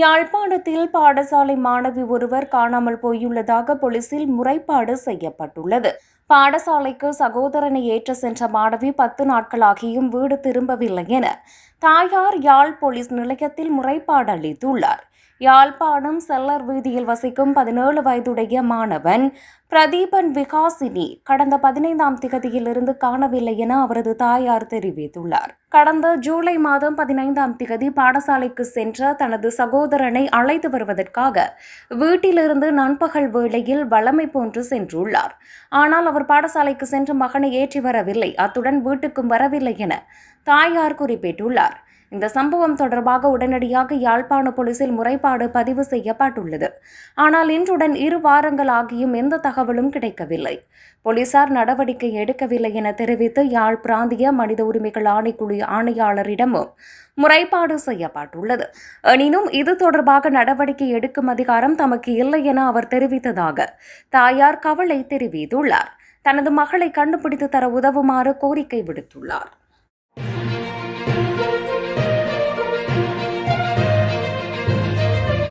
யாழ்ப்பாணத்தில் பாடசாலை மாணவி ஒருவர் காணாமல் போயுள்ளதாக போலீசில் முறைப்பாடு செய்யப்பட்டுள்ளது. பாடசாலைக்கு சகோதரனை ஏற்ற சென்ற மாணவி பத்து நாட்களாகியும் வீடு திரும்பவில்லை என தாயார் யாழ் போலீஸ் நிலையத்தில் முறைப்பாடு அளித்துள்ளார். யாழ்ப்பாணம் செல்லர் வீதியில் வசிக்கும் பதினேழு வயதுடைய மாணவன் பிரதீபன் விகாசினி கடந்த பதினைந்தாம் திகதியிலிருந்து காணவில்லை என அவரது தாயார் தெரிவித்துள்ளார். கடந்த ஜூலை மாதம் பதினைந்தாம் திகதி பாடசாலைக்கு சென்ற தனது சகோதரனை அழைத்து வருவதற்காக வீட்டிலிருந்து நண்பகல் வேளையில் வளமை போன்று சென்றுள்ளார். ஆனால் அவர் பாடசாலைக்கு சென்று மகனை ஏற்றி வரவில்லை. அத்துடன் வீட்டுக்கும் வரவில்லை என தாயார் குறிப்பிட்டுள்ளார். இந்த சம்பவம் தொடர்பாக உடனடியாக யாழ்ப்பாண போலீசில் முறைப்பாடு பதிவு செய்யப்பட்டுள்ளது. ஆனால் இன்றுடன் இரு வாரங்கள் ஆகியும் எந்த தகவலும் கிடைக்கவில்லை. போலீசார் நடவடிக்கை எடுக்கவில்லை என தெரிவித்து யாழ் பிராந்திய மனித உரிமைகள் ஆணைக்குழு ஆணையாளரிடமும் முறைப்பாடு செய்யப்பட்டுள்ளது. எனினும் இது தொடர்பாக நடவடிக்கை எடுக்கும் அதிகாரம் தமக்கு இல்லை என அவர் தெரிவித்ததாக தாயார் கவலை தெரிவித்துள்ளார். தனது மகளை கண்டுபிடித்து தர உதவுமாறு கோரிக்கை விடுத்துள்ளார்.